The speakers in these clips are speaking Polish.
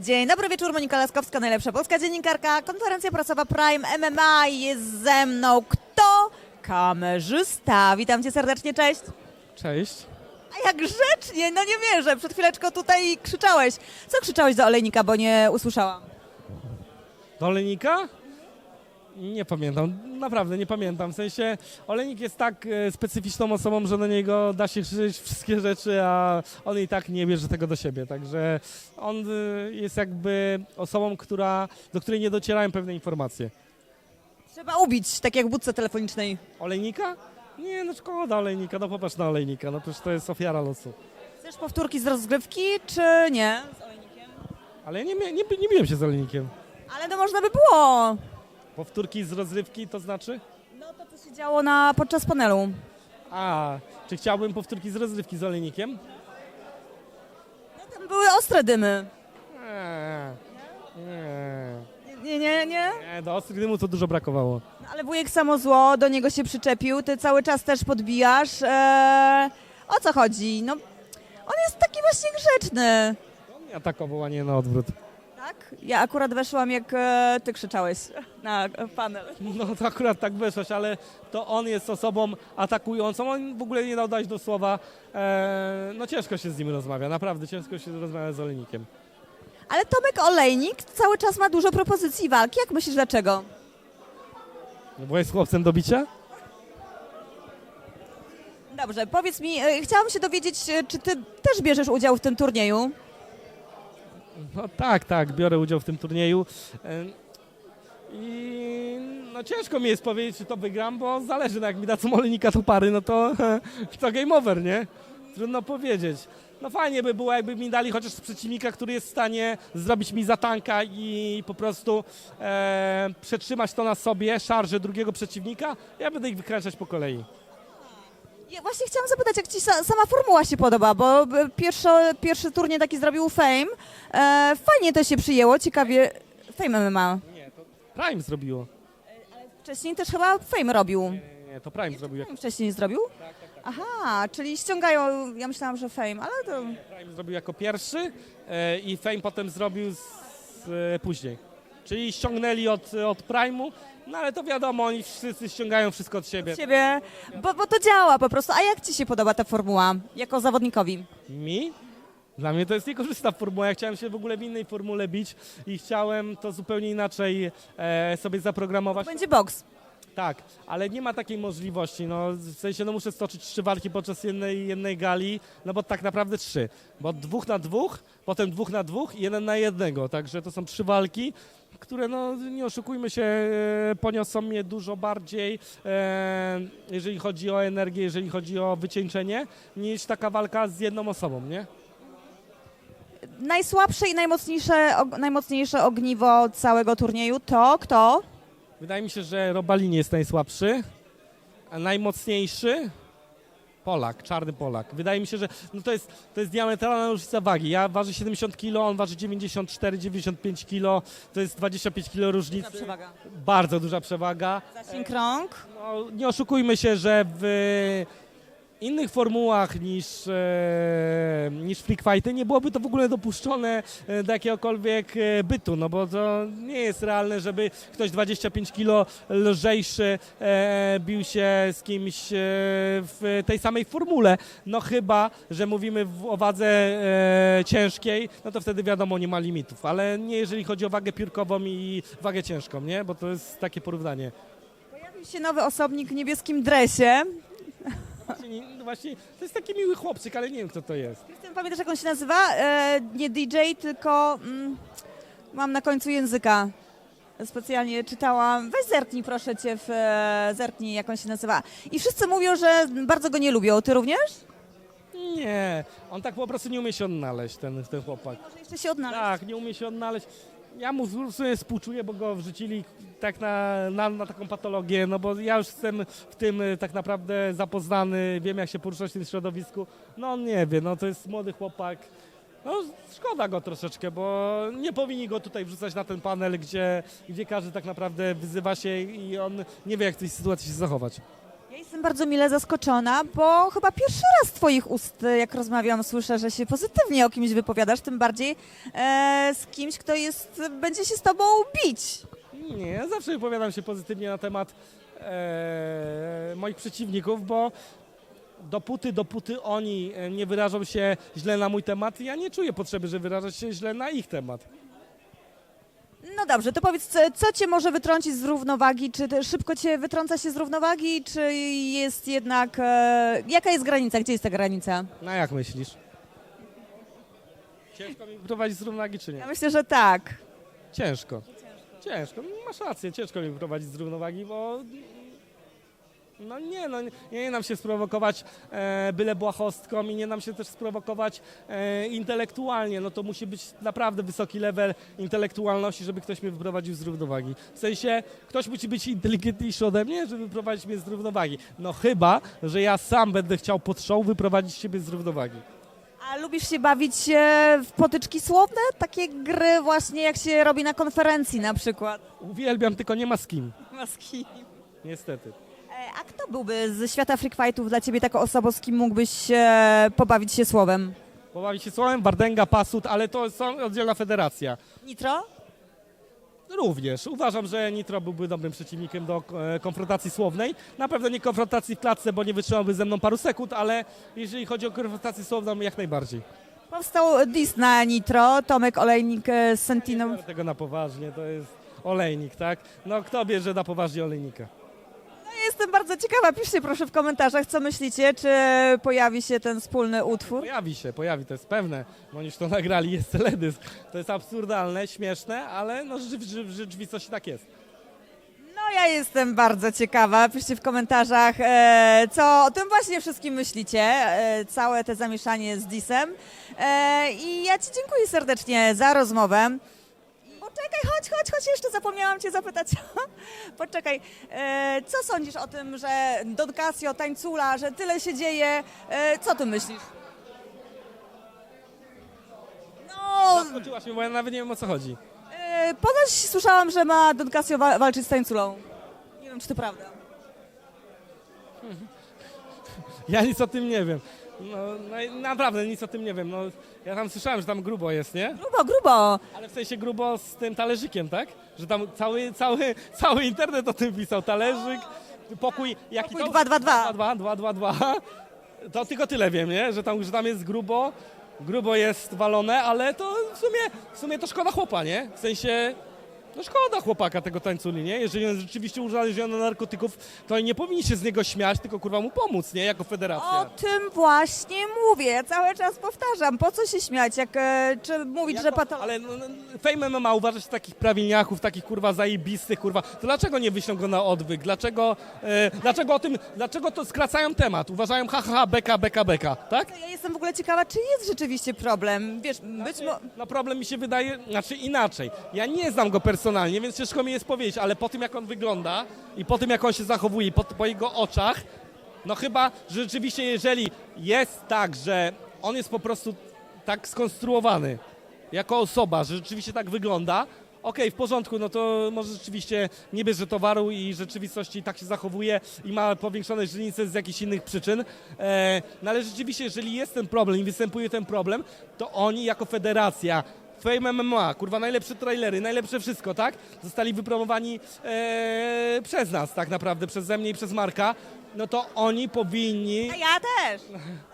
Dzień dobry wieczór, Monika Laskowska, najlepsza polska dziennikarka, konferencja prasowa Prime MMA jest ze mną. Kto? Kamerzysta. Witam cię serdecznie, cześć. Cześć. A jak grzecznie, no nie wierzę, przed chwileczką tutaj krzyczałeś. Co krzyczałeś do olejnika, bo nie usłyszałam? Do Olejnika? Nie pamiętam, naprawdę nie pamiętam. W sensie Olejnik jest tak e, specyficzną osobą, że do niego da się krzyczeć wszystkie rzeczy, a on i tak nie bierze tego do siebie. Także on e, jest jakby osobą, która, do której nie docierają pewne informacje. Trzeba ubić, tak jak w budce telefonicznej. Olejnika? Nie, no szkoda Olejnika, no popatrz na Olejnika, no przecież to jest ofiara losu. Chcesz powtórki z rozgrywki, czy nie? Z olejnikiem. Ale ja nie, mia- nie, nie biłem się z Olejnikiem. Ale to można by było. Powtórki z rozrywki to znaczy? No to, co się działo na, podczas panelu. A, czy chciałbym powtórki z rozrywki z Olejnikiem? No tam były ostre dymy. Eee, nie. Nie, nie, nie. Nie, do ostrych dymu to dużo brakowało. No, ale wujek samo zło, do niego się przyczepił, ty cały czas też podbijasz. Eee, o co chodzi? No, on jest taki właśnie grzeczny. On mnie atakował, a nie na odwrót. Tak? Ja akurat weszłam, jak e, ty krzyczałeś na e, panel. No to akurat tak weszłaś, ale to on jest osobą atakującą. On w ogóle nie dał dać do słowa. Eee, no ciężko się z nim rozmawia, naprawdę ciężko się rozmawia z Olejnikiem. Ale Tomek Olejnik cały czas ma dużo propozycji walki. Jak myślisz, dlaczego? No bo jest chłopcem do bicia? Dobrze, powiedz mi, e, chciałam się dowiedzieć, e, czy ty też bierzesz udział w tym turnieju? No tak, tak, biorę udział w tym turnieju. I no ciężko mi jest powiedzieć, czy to wygram, bo zależy, no jak mi dadzą Olejnika to pary, no to, to game over, nie? Trudno powiedzieć. No fajnie by było, jakby mi dali chociaż przeciwnika, który jest w stanie zrobić mi zatanka i po prostu e, przetrzymać to na sobie, szarże drugiego przeciwnika. Ja będę ich wykręcać po kolei. Ja właśnie chciałam zapytać, jak ci sa, sama formuła się podoba, bo e, pierwszy, pierwszy turniej taki zrobił Fame. E, fajnie to się przyjęło, ciekawie. Fame MMA. Nie, to Prime zrobiło. Wcześniej też chyba Fame robił. Nie, nie, to Prime zrobił. Fame wcześniej nie zrobił? Aha, czyli ściągają, ja myślałam, że Fame, ale to... Prime zrobił jako pierwszy e, i Fame potem zrobił z, e, później. Czyli ściągnęli od, od Prime'u, no ale to wiadomo, oni wszyscy ściągają wszystko od siebie. Ciebie, bo, bo to działa po prostu. A jak ci się podoba ta formuła jako zawodnikowi? Mi? Dla mnie to jest niekorzystna formuła. Ja chciałem się w ogóle w innej formule bić i chciałem to zupełnie inaczej e, sobie zaprogramować. Będzie boks. Tak, ale nie ma takiej możliwości. No, w sensie no, muszę stoczyć trzy walki podczas jednej, jednej gali, no bo tak naprawdę trzy. Bo dwóch na dwóch, potem dwóch na dwóch i jeden na jednego. Także to są trzy walki, które, no nie oszukujmy się, e, poniosą mnie dużo bardziej, e, jeżeli chodzi o energię, jeżeli chodzi o wycieńczenie, niż taka walka z jedną osobą, nie? Najsłabsze i najmocniejsze, najmocniejsze ogniwo całego turnieju to kto? Wydaje mi się, że Robalini jest najsłabszy, a najmocniejszy Polak, czarny Polak. Wydaje mi się, że no to, jest, to jest diametralna różnica wagi. Ja ważę 70 kg, on waży 94-95 kg. To jest 25 kg różnicy. przewaga. Bardzo duża przewaga. Zasięg rąk. No, nie oszukujmy się, że w innych formułach niż, e, niż freak fighty nie byłoby to w ogóle dopuszczone e, do jakiegokolwiek e, bytu, no bo to nie jest realne, żeby ktoś 25 kg lżejszy e, bił się z kimś e, w tej samej formule. No chyba, że mówimy o wadze e, ciężkiej, no to wtedy wiadomo, nie ma limitów, ale nie jeżeli chodzi o wagę piórkową i wagę ciężką, nie? Bo to jest takie porównanie. Pojawił się nowy osobnik w niebieskim dresie. Właśnie, nie- no właśnie, to jest taki miły chłopczyk, ale nie wiem kto to jest. Krystian, pamiętasz jak on się nazywa? E, nie DJ, tylko mm, mam na końcu języka. Specjalnie czytałam. Weź zerknij proszę cię, w, e, zerknij jak on się nazywa. I wszyscy mówią, że bardzo go nie lubią. Ty również? Nie, on tak po prostu nie umie się odnaleźć, ten, ten chłopak. Może jeszcze się odnaleźć. Tak, nie umie się odnaleźć. Ja mu w współczuję, bo go wrzucili tak na, na, na taką patologię, no bo ja już jestem w tym y, tak naprawdę zapoznany, wiem jak się poruszać w tym środowisku. No on nie wie, no to jest młody chłopak. No szkoda go troszeczkę, bo nie powinni go tutaj wrzucać na ten panel, gdzie, gdzie każdy tak naprawdę wyzywa się i on nie wie jak w tej sytuacji się zachować. Jestem bardzo mile zaskoczona, bo chyba pierwszy raz z Twoich ust, jak rozmawiam, słyszę, że się pozytywnie o kimś wypowiadasz, tym bardziej e, z kimś, kto jest, będzie się z Tobą bić. Nie, zawsze wypowiadam się pozytywnie na temat e, moich przeciwników, bo dopóty, dopóty oni e, nie wyrażą się źle na mój temat, ja nie czuję potrzeby, żeby wyrażać się źle na ich temat. No dobrze, to powiedz, co, co Cię może wytrącić z równowagi? Czy szybko Cię wytrąca się z równowagi, czy jest jednak... E, jaka jest granica? Gdzie jest ta granica? No jak myślisz? Ciężko mi wyprowadzić z równowagi, czy nie? Ja myślę, że tak. Ciężko. Ciężko. Masz rację, ciężko mi wyprowadzić z równowagi, bo no nie, no nie, nie nam się sprowokować e, byle błahostką i nie nam się też sprowokować e, intelektualnie. No to musi być naprawdę wysoki level intelektualności, żeby ktoś mnie wyprowadził z równowagi. W sensie, ktoś musi być inteligentniejszy ode mnie, żeby wyprowadzić mnie z równowagi. No chyba, że ja sam będę chciał pod show wyprowadzić siebie z równowagi. A lubisz się bawić e, w potyczki słowne? Takie gry właśnie jak się robi na konferencji na przykład. Uwielbiam, tylko nie ma z kim. Maski. Niestety. A kto byłby ze świata freak fightów dla ciebie taką osobą, z kim mógłbyś e, pobawić się słowem? Pobawić się słowem, Wardęga, Pasut, ale to są oddzielna federacja. Nitro? Również. Uważam, że Nitro byłby dobrym przeciwnikiem do e, konfrontacji słownej. Na pewno nie konfrontacji w klatce, bo nie wytrzymałby ze mną paru sekund, ale jeżeli chodzi o konfrontację słowną, jak najbardziej. Powstał dis na Nitro, Tomek Olejnik e, z Sentiną. Biorę tego na poważnie, to jest olejnik, tak? No kto bierze na poważnie olejnika? Jestem bardzo ciekawa, piszcie proszę w komentarzach, co myślicie, czy pojawi się ten wspólny utwór. Pojawi się, pojawi, to jest pewne. bo Oni już to nagrali, jest teledysk. To jest absurdalne, śmieszne, ale no w rzeczywistości tak jest. No ja jestem bardzo ciekawa, piszcie w komentarzach, e, co o tym właśnie wszystkim myślicie, e, całe te zamieszanie z disem. E, I ja Ci dziękuję serdecznie za rozmowę. Poczekaj, chodź, chodź, chodź, jeszcze zapomniałam Cię zapytać. Poczekaj, e, co sądzisz o tym, że Don Casio, tańcula, że tyle się dzieje, e, co Ty myślisz? No, Zaskoczyłaś mnie, bo ja nawet nie wiem o co chodzi. e, ponoć słyszałam, że ma Don Casio wa- walczyć z tańculą. Nie wiem, czy to prawda. Ja nic o tym nie wiem. No, no naprawdę nic o tym nie wiem. No, ja tam słyszałem, że tam grubo jest, nie? Grubo, grubo. Ale w sensie grubo z tym talerzykiem, tak? Że tam cały, cały, cały internet o tym pisał. Talerzyk, pokój, jaki Pokój to? 222. 2, 2, 2, 2, 2. To tylko tyle wiem, nie? Że tam, że tam jest grubo, grubo jest walone, ale to w sumie, w sumie to szkoda chłopa, nie? W sensie, no szkoda chłopaka tego tańculi, nie? Jeżeli on jest rzeczywiście uzależniony od narkotyków, to nie powinni się z niego śmiać, tylko kurwa mu pomóc, nie? Jako federacja. O tym właśnie mówię, ja cały czas powtarzam. Po co się śmiać, jak e, czy mówić, że Jako- patologia. Ale no, no, Fame MMA uważa się takich prawilniaków, takich kurwa zajebistych, kurwa. To dlaczego nie wyślą go na odwyk? Dlaczego, e, dlaczego o tym, dlaczego to skracają temat? Uważają ha, ha, ha, beka, beka, beka, tak? Ja jestem w ogóle ciekawa, czy jest rzeczywiście problem. Wiesz, być mo- No problem mi się wydaje, znaczy inaczej. Ja nie znam go personalnie, więc ciężko mi jest powiedzieć, ale po tym jak on wygląda i po tym jak on się zachowuje, po, po jego oczach, no chyba, że rzeczywiście jeżeli jest tak, że on jest po prostu tak skonstruowany jako osoba, że rzeczywiście tak wygląda, okej, w porządku, no to może rzeczywiście nie bierze towaru i w rzeczywistości tak się zachowuje i ma powiększone źrenice z jakichś innych przyczyn. E, no ale rzeczywiście, jeżeli jest ten problem i występuje ten problem, to oni jako federacja Fame MMA, kurwa, najlepsze trailery, najlepsze wszystko, tak? Zostali wypromowani e, przez nas tak naprawdę, przeze mnie i przez Marka. No to oni powinni... A ja też.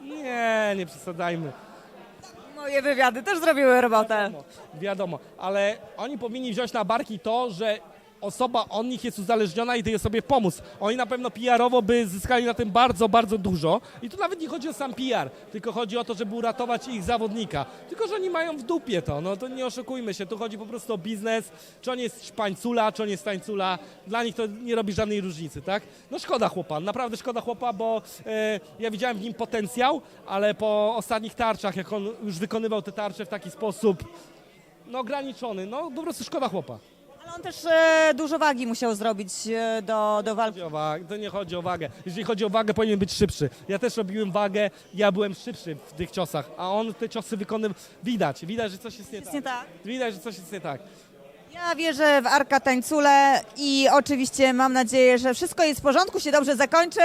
Nie, nie przesadzajmy. Moje wywiady też zrobiły robotę. Wiadomo, wiadomo, ale oni powinni wziąć na barki to, że osoba od nich jest uzależniona i tej osobie pomóc. Oni na pewno PR-owo by zyskali na tym bardzo, bardzo dużo. I tu nawet nie chodzi o sam PR, tylko chodzi o to, żeby uratować ich zawodnika. Tylko, że oni mają w dupie to, no to nie oszukujmy się, tu chodzi po prostu o biznes, czy on jest szpańcula, czy on jest tańcula, dla nich to nie robi żadnej różnicy, tak? No szkoda chłopa, naprawdę szkoda chłopa, bo e, ja widziałem w nim potencjał, ale po ostatnich tarczach, jak on już wykonywał te tarcze w taki sposób, no ograniczony, no po prostu szkoda chłopa. Ale on też e, dużo wagi musiał zrobić e, do, do walki. Chodzi o wagę, to nie chodzi o wagę. Jeżeli chodzi o wagę, powinien być szybszy. Ja też robiłem wagę, ja byłem szybszy w tych ciosach, a on te ciosy wykonywał. Widać, widać, że coś jest nie Jest tak. nie tak? Widać, że coś jest nie tak. Ja wierzę w Arka Tańcule i oczywiście mam nadzieję, że wszystko jest w porządku, się dobrze zakończy.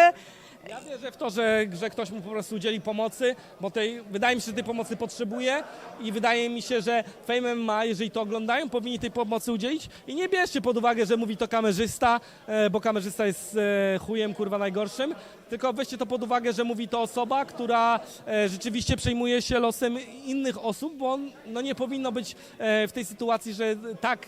Ja wierzę w to, że, że ktoś mu po prostu udzieli pomocy, bo tej, wydaje mi się, że tej pomocy potrzebuje i wydaje mi się, że Fame ma, jeżeli to oglądają, powinni tej pomocy udzielić i nie bierzcie pod uwagę, że mówi to kamerzysta, e, bo kamerzysta jest e, chujem kurwa najgorszym, tylko weźcie to pod uwagę, że mówi to osoba, która e, rzeczywiście przejmuje się losem innych osób, bo no nie powinno być w tej sytuacji, że tak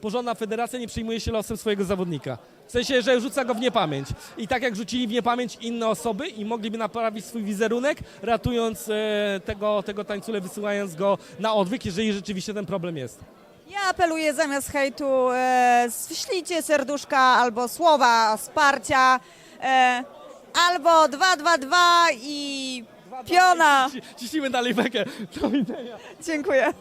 porządna federacja nie przejmuje się losem swojego zawodnika. W sensie, że rzuca go w niepamięć. I tak jak rzucili w niepamięć inne osoby i mogliby naprawić swój wizerunek, ratując e, tego, tego tańcule, wysyłając go na odwyk, jeżeli rzeczywiście ten problem jest. Ja apeluję zamiast hejtu, e, wyślijcie serduszka albo słowa wsparcia, e, albo 222 i piona. Ciśnijmy dalej bekę. Do widzenia. Dziękuję.